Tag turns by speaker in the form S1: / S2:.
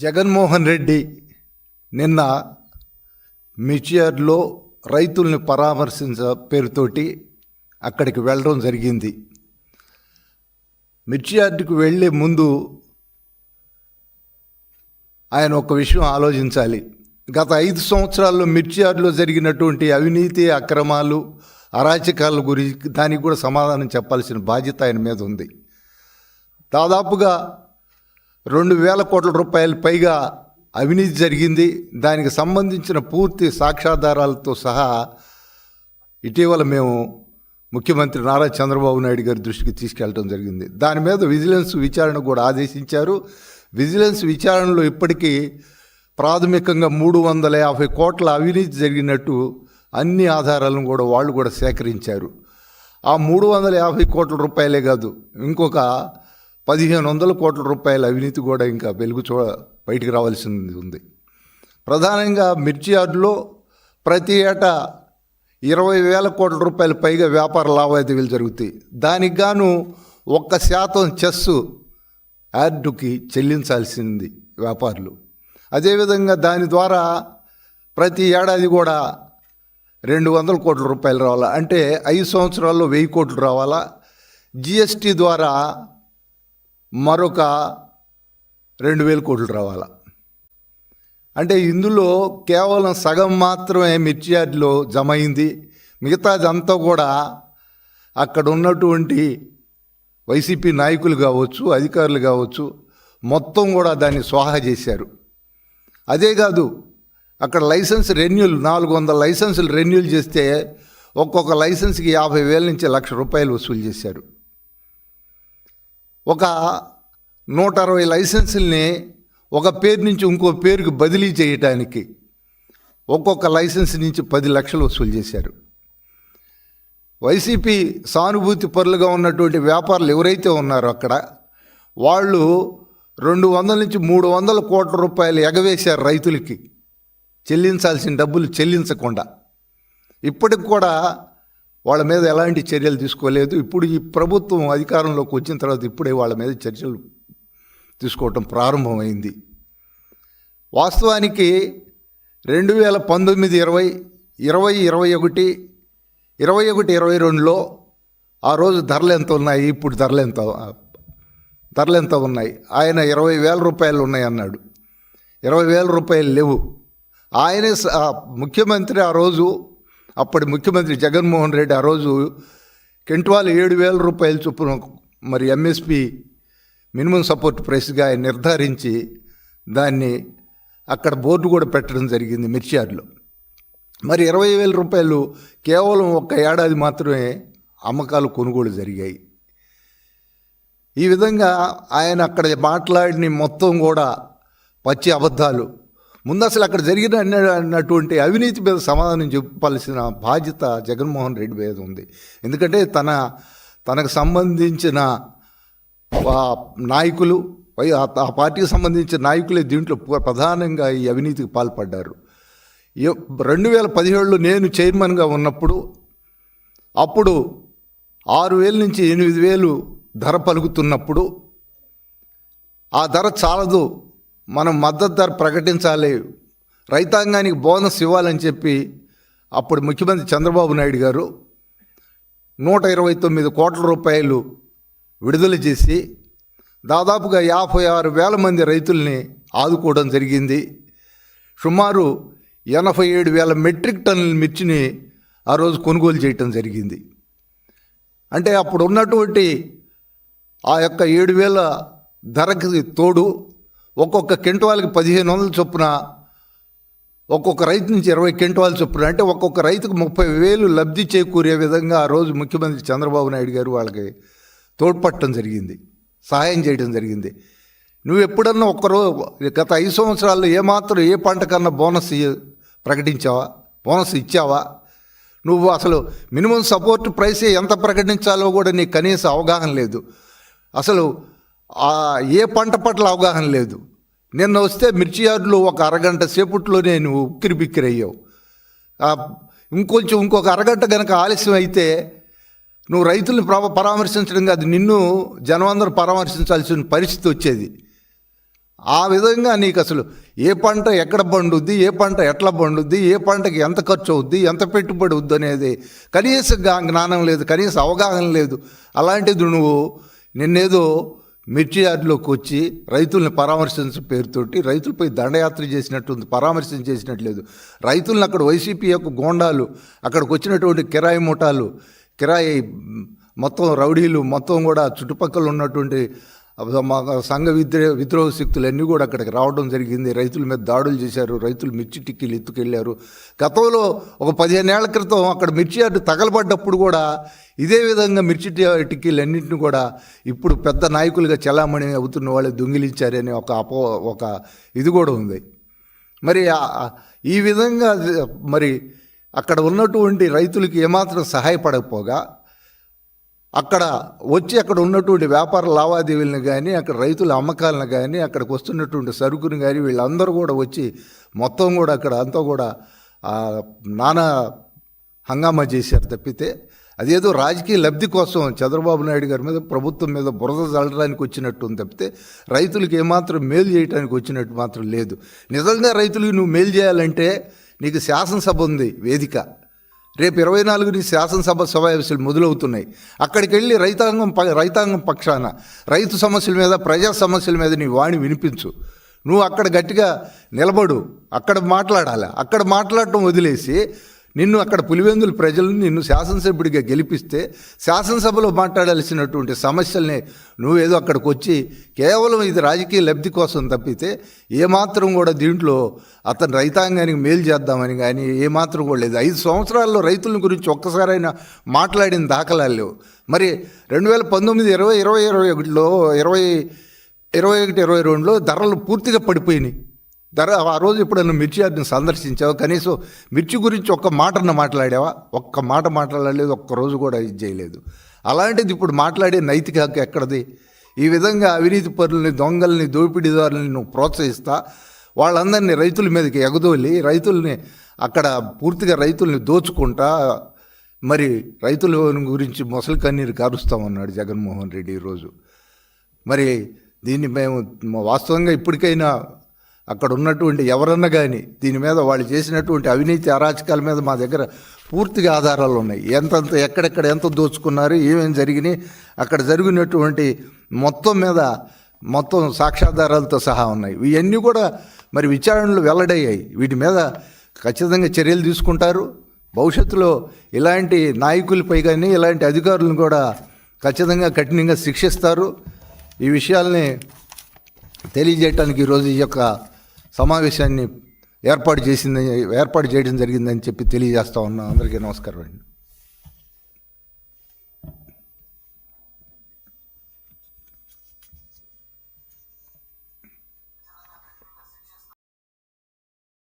S1: జగన్మోహన్ రెడ్డి నిన్న మిర్చియార్డ్లో రైతుల్ని పరామర్శించ పేరుతోటి అక్కడికి వెళ్ళడం జరిగింది. మిర్చియార్డుకు వెళ్ళే ముందు ఆయన ఒక విషయం ఆలోచించాలి. గత ఐదు సంవత్సరాల్లో మిర్చియార్డులో జరిగినటువంటి అవినీతి అక్రమాలు అరాచకాల గురించి దానికి కూడా సమాధానం చెప్పాల్సిన బాధ్యత ఆయన మీద ఉంది. దాదాపుగా రెండు వేల కోట్ల రూపాయల పైగా అవినీతి జరిగింది. దానికి సంబంధించిన పూర్తి సాక్ష్యాధారాలతో సహా ఇటీవల మేము ముఖ్యమంత్రి నారా చంద్రబాబు నాయుడు గారి దృష్టికి తీసుకెళ్ళడం జరిగింది. దాని మీద విజిలెన్స్ విచారణ కూడా ఆదేశించారు. విజిలెన్స్ విచారణలో ఇప్పటికీ ప్రాథమికంగా మూడు వందల యాభై కోట్ల అవినీతి జరిగినట్టు అన్ని ఆధారాలను కూడా వాళ్ళు కూడా సేకరించారు. ఆ మూడు వందల యాభై కోట్ల రూపాయలే కాదు ఇంకొక పదిహేను వందల కోట్ల రూపాయల అవినీతి కూడా ఇంకా వెలుగు చూ బయటికి రావాల్సింది ఉంది. ప్రధానంగా మిర్చి యార్డులో ప్రతి ఏటా ఇరవై వేల కోట్ల రూపాయల పైగా వ్యాపార లావాదేవీలు జరుగుతాయి. దానికి గాను ఒక్క శాతం చెస్ యార్డుకి చెల్లించాల్సింది వ్యాపారులు. అదేవిధంగా దాని ద్వారా ప్రతి ఏడాది కూడా రెండు వందల కోట్ల రూపాయలు రావాలా? అంటే ఐదు సంవత్సరాల్లో వెయ్యి కోట్లు రావాలా? జిఎస్టీ ద్వారా మరొక రెండు వేల కోట్లు రావాలా? అంటే ఇందులో కేవలం సగం మాత్రమే మిర్చి యార్డ్లో జమ అయింది. మిగతాదంతా కూడా అక్కడ ఉన్నటువంటి వైసీపీ నాయకులు కావచ్చు అధికారులు కావచ్చు మొత్తం కూడా దాన్ని స్వాహా చేశారు. అదే కాదు అక్కడ లైసెన్స్ రెన్యూల్ నాలుగు వందల లైసెన్సులు రెన్యూల్ చేస్తే ఒక్కొక్క లైసెన్స్కి యాభై వేల నుంచి లక్ష రూపాయలు వసూలు చేశారు. ఒక నూట అరవై లైసెన్సుల్ని ఒక పేరు నుంచి ఇంకో పేరుకి బదిలీ చేయటానికి ఒక్కొక్క లైసెన్స్ నుంచి పది లక్షలు వసూలు చేశారు. వైసీపీ సానుభూతి పరులుగా ఉన్నటువంటి వ్యాపారులు ఎవరైతే ఉన్నారో అక్కడ వాళ్ళు రెండు వందల నుంచి మూడు వందల కోట్ల రూపాయలు ఎగవేశారు రైతులకి. చెల్లించాల్సిన డబ్బులు చెల్లించకుండా. ఇప్పటికి కూడా వాళ్ళ మీద ఎలాంటి చర్యలు తీసుకోలేదు. ఇప్పుడు ఈ ప్రభుత్వం అధికారంలోకి వచ్చిన తర్వాత ఇప్పుడే వాళ్ళ మీద చర్యలు తీసుకోవటం ప్రారంభమైంది. వాస్తవానికి రెండు వేల పంతొమ్మిది ఇరవై ఇరవై ఇరవై ఒకటి ఇరవై ఒకటి ఇరవై రెండులో ఆ రోజు ధరలు ఎంత ఉన్నాయి ఇప్పుడు ధరలు ఎంత ధరలు ఎంత ఉన్నాయి? ఆయన ఇరవై వేల రూపాయలు ఉన్నాయి అన్నాడు. ఇరవై వేల రూపాయలు లేవు. ఆయనే ముఖ్యమంత్రి ఆ రోజు అప్పటి ముఖ్యమంత్రి జగన్మోహన్ రెడ్డి ఆ రోజు కెంట్వాల్ ఏడు వేల రూపాయల చొప్పున మరి ఎంఎస్పి మినిమం సపోర్ట్ ప్రైస్గా ఆయన నిర్ధారించి దాన్ని అక్కడ బోర్డు కూడా పెట్టడం జరిగింది మిర్చియార్లో మరి ఇరవై వేల రూపాయలు కేవలం ఒక్క ఏడాది మాత్రమే అమ్మకాలు కొనుగోలు జరిగాయి. ఈ విధంగా ఆయన అక్కడ మాట్లాడిన మొత్తం కూడా పచ్చి అబద్ధాలు ముందు అసలు అక్కడ జరిగిన అన్నటువంటి అవినీతి మీద సమాధానం చెప్పాల్సిన బాధ్యత జగన్మోహన్ రెడ్డి మీద ఉంది. ఎందుకంటే తన తనకు సంబంధించిన నాయకులు ఆ పార్టీకి సంబంధించిన నాయకులే దీంట్లో ప్రధానంగా ఈ అవినీతికి పాల్పడ్డారు. రెండు వేల పదిహేడులో నేను చైర్మన్గా ఉన్నప్పుడు అప్పుడు ఆరు వేల నుంచి ఎనిమిది వేలు ధర పలుకుతున్నప్పుడు ఆ ధర చాలదు మనం మద్దతు ధర ప్రకటించాలి రైతాంగానికి బోనస్ ఇవ్వాలని చెప్పి అప్పుడు ముఖ్యమంత్రి చంద్రబాబు నాయుడు గారు నూట ఇరవై తొమ్మిది కోట్ల రూపాయలు విడుదల చేసి దాదాపుగా యాభై ఆరు వేల మంది రైతుల్ని ఆదుకోవడం జరిగింది. సుమారు ఎనభై ఏడు వేల మెట్రిక్ టన్నుల మిర్చిని ఆ రోజు కొనుగోలు చేయటం జరిగింది. అంటే అప్పుడు ఉన్నటువంటి ఆ యొక్క ఏడు వేల ధరకి తోడు ఒక్కొక్క కెంటువాలకి పదిహేను వందల చొప్పున ఒక్కొక్క రైతు నుంచి ఇరవై క్వింటాల చొప్పున అంటే ఒక్కొక్క రైతుకు ముప్పై వేలు లబ్ధి చేకూరే విధంగా ఆ రోజు ముఖ్యమంత్రి చంద్రబాబు నాయుడు గారు వాళ్ళకి తోడ్పట్టడం జరిగింది సహాయం చేయడం జరిగింది. నువ్వు ఎప్పుడన్నా ఒక్కరోజు గత ఐదు సంవత్సరాల్లో ఏమాత్రం ఏ పంట కన్నా బోనస్ ప్రకటించావా? బోనస్ ఇచ్చావా? నువ్వు అసలు మినిమం సపోర్ట్ ప్రైస్ ఎంత ప్రకటించాలో కూడా నీకు కనీస అవగాహన లేదు. అసలు ఏ పంట పట్ల అవగాహన లేదు. నిన్న వస్తే మిర్చి యార్డులో ఒక అరగంట సేపట్లోనే నువ్వు ఉక్కిరి బిక్కిరి అయ్యావు. ఇంకొంచెం ఇంకొక అరగంట కనుక ఆలస్యం అయితే నువ్వు రైతుల్ని ప్ర- పరామర్శించడం కాదు నిన్ను జనం అందరూ పరామర్శించాల్సిన పరిస్థితి వచ్చేది. ఆ విధంగా నీకు అసలు ఏ పంట ఎక్కడ పండుద్ది ఏ పంట ఎట్లా పండుద్ది ఏ పంటకి ఎంత ఖర్చు అవుద్ది ఎంత పెట్టుబడి అవుద్ది అనేది కనీస జ్ఞానం లేదు కనీస అవగాహన లేదు. అలాంటిది నువ్వు నిన్నేదో మిర్చి యార్డులోకి వచ్చి రైతుల్ని పరామర్శించిన పేరుతోటి రైతులపై దండయాత్ర చేసినట్టుంది పరామర్శన చేసినట్లేదు. రైతులను అక్కడ వైసీపీ యొక్క గోండాలు అక్కడికి వచ్చినటువంటి కిరాయి ముఠాలు కిరాయి మొత్తం రౌడీలు మొత్తం కూడా చుట్టుపక్కల ఉన్నటువంటి మా సంఘ విద్రో విద్రోహ శక్తులన్నీ కూడా అక్కడికి రావడం జరిగింది. రైతుల మీద దాడులు చేశారు రైతులు మిర్చి టిక్కీలు ఎత్తుకెళ్ళారు గతంలో ఒక పదిహేను ఏళ్ళ క్రితం అక్కడ మిర్చి యార్డు తగలబడ్డప్పుడు కూడా ఇదే విధంగా మిర్చి టిక్కీలు అన్నింటిని కూడా ఇప్పుడు పెద్ద నాయకులుగా చలామణి అవుతున్న వాళ్ళు దొంగిలించారనే ఒక అపో ఒక ఇది కూడా ఉంది. మరి ఈ విధంగా మరి అక్కడ ఉన్నటువంటి రైతులకి ఏమాత్రం సహాయపడకపోగా అక్కడ వచ్చి అక్కడ ఉన్నటువంటి వ్యాపార లావాదేవీలను కానీ అక్కడ రైతుల అమ్మకాలను కానీ అక్కడికి వస్తున్నటువంటి సరుకుని కానీ వీళ్ళందరూ కూడా వచ్చి మొత్తం కూడా అక్కడ అంతా కూడా నానా హంగామా చేశారు తప్పితే అదేదో రాజకీయ లబ్ధి కోసం చంద్రబాబు నాయుడు గారి మీద ప్రభుత్వం మీద బురద చల్లడానికి వచ్చినట్టు ఉంది తప్పితే రైతులకు ఏమాత్రం మేలు చేయడానికి వచ్చినట్టు మాత్రం లేదు. నిజంగా రైతులకు నువ్వు మేలు చేయాలంటే నీకు శాసనసభ ఉంది వేదిక. రేపు ఇరవై నాలుగుని శాసనసభ సమావేశాలు మొదలవుతున్నాయి. అక్కడికి వెళ్ళి రైతాంగం రైతాంగం పక్షాన రైతు సమస్యల మీద ప్రజా సమస్యల మీద నీ వాణి వినిపించు. నువ్వు అక్కడ గట్టిగా నిలబడు. అక్కడ మాట్లాడాలి? అక్కడ మాట్లాడటం వదిలేసి నిన్ను అక్కడ పులివెందుల ప్రజలను నిన్ను శాసనసభ్యుడిగా గెలిపిస్తే శాసనసభలో మాట్లాడాల్సినటువంటి సమస్యల్ని నువ్వేదో అక్కడికి వచ్చి కేవలం ఇది రాజకీయ లబ్ధి కోసం తప్పితే ఏమాత్రం కూడా దీంట్లో అతను రైతాంగానికి మేలు చేద్దామని కానీ ఏమాత్రం కూడా లేదు. ఐదు సంవత్సరాల్లో రైతుల గురించి ఒక్కసారైనా మాట్లాడిన దాఖలాలు లేవు. మరి రెండు వేల పంతొమ్మిది ఇరవై ఇరవై ఇరవై ఒకటిలో ఇరవై ఇరవై ఒకటి ఇరవై రెండులో ధరలు పూర్తిగా పడిపోయినాయి. ధర ఆ రోజు ఎప్పుడైనా మిర్చి యార్డుని సందర్శించావా? కనీసం మిర్చి గురించి ఒక్క మాటను మాట్లాడావా? ఒక్క మాట మాట్లాడలేదు ఒక్క రోజు కూడా ఇది చేయలేదు. అలాంటిది ఇప్పుడు మాట్లాడే నైతిక హక్కు ఎక్కడది? ఈ విధంగా అవినీతి పరులని దొంగల్ని దోపిడీదారులని నువ్వు ప్రోత్సహిస్తా వాళ్ళందరినీ రైతుల మీదకి ఎగదోలి రైతుల్ని అక్కడ పూర్తిగా రైతుల్ని దోచుకుంటా మరి రైతుల గురించి మొసలి కన్నీరు కారుస్తామన్నాడు జగన్మోహన్ రెడ్డి ఈరోజు మరి దీన్ని మేము వాస్తవంగా ఇప్పటికైనా అక్కడ ఉన్నటువంటి ఎవరన్నా కానీ దీని మీద వాళ్ళు చేసినటువంటి అవినీతి అరాచకాల మీద మా దగ్గర పూర్తిగా ఆధారాలు ఉన్నాయి. ఎంతంత ఎక్కడెక్కడ ఎంత దోచుకున్నారు ఏమేమి జరిగినాయి అక్కడ జరిగినటువంటి మొత్తం మీద మొత్తం సాక్ష్యాధారాలతో సహా ఉన్నాయి. ఇవన్నీ కూడా మరి విచారణలు వెల్లడయ్యాయి. వీటి మీద ఖచ్చితంగా చర్యలు తీసుకుంటారు. భవిష్యత్తులో ఇలాంటి నాయకులపై కానీ ఇలాంటి అధికారులను కూడా ఖచ్చితంగా కఠినంగా శిక్షిస్తారు. ఈ విషయాల్ని తెలియజేయటానికి ఈరోజు ఈ యొక్క సమావేశాన్ని ఏర్పాటు చేసిందని ఏర్పాటు చేయడం జరిగిందని చెప్పి తెలియజేస్తా ఉన్నా. అందరికీ నమస్కారం అండి.